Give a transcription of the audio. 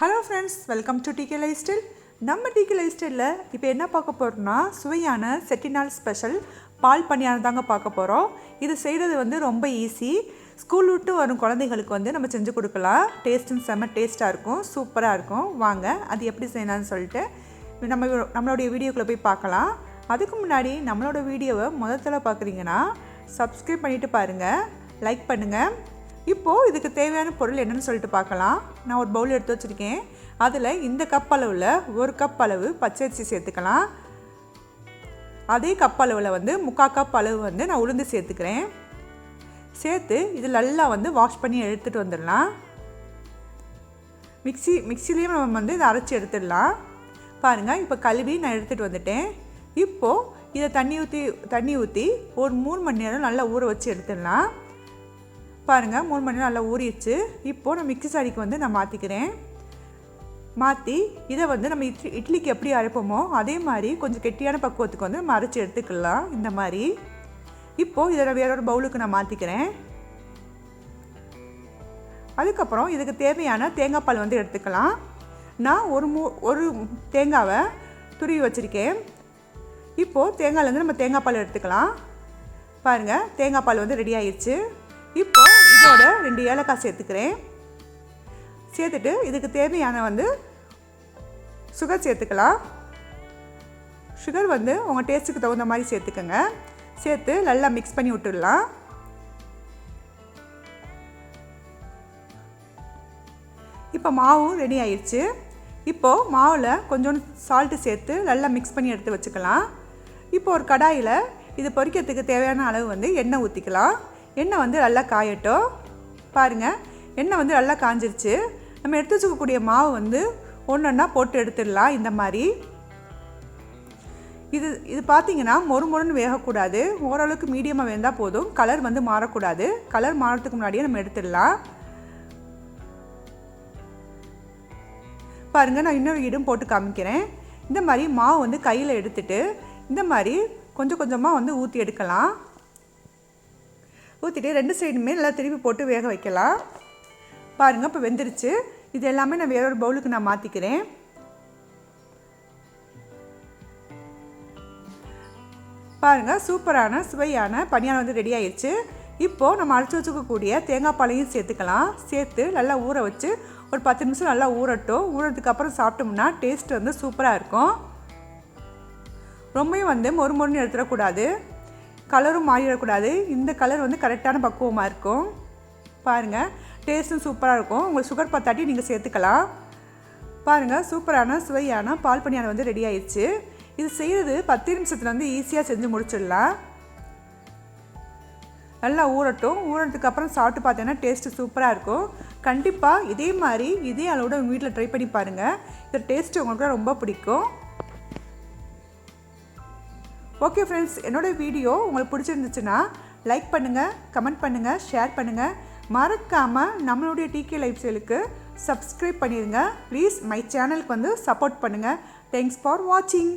Hello friends welcome to DK life style நம்ம DK life ஸ்டைலில் இப்போ என்ன பார்க்க போகிறோம்னா சுவையான செட்டிநாள் ஸ்பெஷல் பால் பணியாரம் தாங்க பார்க்க போகிறோம் இது செய்கிறது வந்து ரொம்ப ஈஸி ஸ்கூல் விட்டு வரும் குழந்தைகளுக்கு வந்து நம்ம செஞ்சு கொடுக்கலாம். டேஸ்ட்டும் செம்ம டேஸ்ட்டாக இருக்கும் சூப்பராக இருக்கும். வாங்க அது எப்படி செய்யலாம்னு சொல்லிட்டு நம்ம நம்மளுடைய வீடியோக்குள்ளே போய் பார்க்கலாம். அதுக்கு முன்னாடி நம்மளோட வீடியோவை முதல்ல பார்க்குறீங்கன்னா சப்ஸ்கிரைப் பண்ணிவிட்டு பாருங்கள் லைக் பண்ணுங்கள் இப்போது இதுக்கு தேவையான பொருள் என்னன்னு சொல்லிட்டு பார்க்கலாம். நான் ஒரு பவுல் எடுத்து வச்சுருக்கேன். அதில் இந்த கப் அளவில் ஒரு கப் அளவு பச்சரிசி சேர்த்துக்கலாம். அதே கப் அளவில் வந்து முக்கால் கப் அளவு வந்து நான் உளுந்து சேர்த்துக்கிறேன். சேர்த்து இது நல்லா வந்து வாஷ் பண்ணி எடுத்துகிட்டு வந்துடலாம். மிக்சி மிக்சிலையும் நம்ம வந்து இதை அரைச்சி எடுத்துடலாம். பாருங்கள் இப்போ கழுவி நான் எடுத்துகிட்டு வந்துட்டேன். இப்போது இதை தண்ணி ஊற்றி தண்ணி ஊற்றி ஒரு மூணு மணி நேரம் நல்லா ஊற வச்சு எடுத்துடலாம். பாருங்கள் மூணு மணி நேரம் நல்லா ஊறிடுச்சு. இப்போது நான் மிக்சி சாரிக்கு வந்து நான் மாற்றிக்கிறேன் மாற்றி இதை வந்து நம்ம இட்லி இட்லிக்கு எப்படி அரைப்போமோ அதே மாதிரி கொஞ்சம் கெட்டியான பக்குவத்துக்கு வந்து நம்ம அரைச்சி எடுத்துக்கலாம். இந்த மாதிரி. இப்போது இதை வேற ஒரு பவுலுக்கு நான் மாற்றிக்கிறேன் அதுக்கப்புறம் இதுக்கு தேவையான தேங்காய் பால் வந்து எடுத்துக்கலாம். நான் ஒரு மூ ஒரு தேங்காவை துருவி வச்சுருக்கேன். இப்போது தேங்காயிலேருந்து நம்ம தேங்காய் பால் எடுத்துக்கலாம். பாருங்கள் தேங்காய் பால் வந்து ரெடி ஆயிடுச்சு இப்போ இதோட ரெண்டு ஏலக்காய் சேர்த்துக்கிறேன். சேர்த்துட்டு இதுக்கு தேவையான வந்து சுகர் சேர்த்துக்கலாம். சுகர் வந்து உங்கள் டேஸ்ட்டுக்கு தகுந்த மாதிரி சேர்த்துக்கோங்க. சேர்த்து நல்லா மிக்ஸ் பண்ணி விட்டுடலாம். இப்போ மாவும் ரெடி ஆயிடுச்சு இப்போது மாவில் கொஞ்சோண்டு சால்ட்டு சேர்த்து நல்லா மிக்ஸ் பண்ணி எடுத்து வச்சுக்கலாம். இப்போ ஒரு கடாயில் இது பொரிக்கிறதுக்கு தேவையான அளவு வந்து எண்ணெய் ஊற்றிக்கலாம் எண்ணெய் வந்து நல்லா காயட்டும். பாருங்கள் எண்ணெய் வந்து நல்லா காஞ்சிருச்சு. நம்ம எடுத்து வச்சுக்கக்கூடிய மாவு வந்து ஒன்று ஒன்றா போட்டு எடுத்துடலாம் இந்த மாதிரி. இது இது பார்த்தீங்கன்னா மொறு மொறுன்னு வேகக்கூடாது. ஓரளவுக்கு மீடியமாக வேந்தால் போதும். கலர் வந்து மாறக்கூடாது. கலர் மாறத்துக்கு முன்னாடியே நம்ம எடுத்துடலாம். பாருங்கள் நான் இன்னொரு இடம் போட்டு காமிக்கிறேன். இந்த மாதிரி மாவு வந்து கையில் எடுத்துட்டு இந்த மாதிரி கொஞ்சம் கொஞ்சமாக வந்து ஊற்றி எடுக்கலாம். ஊற்றிட்டு ரெண்டு சைடுமே நல்லா திருப்பி போட்டு வேக வைக்கலாம். பாருங்கள் இப்போ வெந்துருச்சு. இது எல்லாமே நான் வேற ஒரு பவுலுக்கு நான் மாற்றிக்கிறேன் பாருங்கள் சூப்பரான சுவையான பனியாரம் வந்து ரெடி ஆயிடுச்சு இப்போது நம்ம அரைச்சி வச்சுக்கக்கூடிய தேங்காய் பாலையும் சேர்த்துக்கலாம். சேர்த்து நல்லா ஊற வச்சு ஒரு பத்து நிமிஷம் நல்லா ஊறட்டும். ஊறதுக்கப்புறம் சாப்பிட்டோம்னா டேஸ்ட் வந்து சூப்பராக இருக்கும். ரொம்பவும் வந்து மொறு மொறுன்னு எடுத்துடக்கூடாது. கலரும் மாறிடக்கூடாது. இந்த கலர் வந்து கரெக்டான பக்குவமாக இருக்கும். பாருங்கள் டேஸ்ட்டும் சூப்பராக இருக்கும். உங்களுக்கு சுகர் பத்தாட்டி நீங்கள் சேர்த்துக்கலாம். பாருங்கள் சூப்பரான சுவையான பால் பணியாரம் வந்து ரெடி ஆயிடுச்சு. இது செய்கிறது பத்து நிமிஷத்தில் வந்து ஈஸியாக செஞ்சு முடிச்சிடலாம். நல்லா ஊறட்டும். ஊறதுக்கு அப்புறம் சாப்பிட்டு பார்த்தீங்கன்னா டேஸ்ட்டு சூப்பராக இருக்கும். கண்டிப்பாக இதே மாதிரி இதே அளவோட உங்கள் வீட்டில் ட்ரை பண்ணி பாருங்கள் இந்த டேஸ்ட்டு உங்களுக்கு ரொம்ப பிடிக்கும். ஓகே ஃப்ரெண்ட்ஸ் என்னோடய வீடியோ உங்களுக்கு பிடிச்சிருந்துச்சுன்னா லைக் பண்ணுங்கள் கமெண்ட் பண்ணுங்கள் ஷேர் பண்ணுங்கள் மறக்காமல் நம்மளுடைய டிகே லைஃப் ஸ்டைலுக்கு சப்ஸ்கிரைப் பண்ணிடுங்க ப்ளீஸ் மை சேனலுக்கு வந்து சப்போர்ட் பண்ணுங்கள் தேங்க்ஸ் ஃபார் வாட்சிங்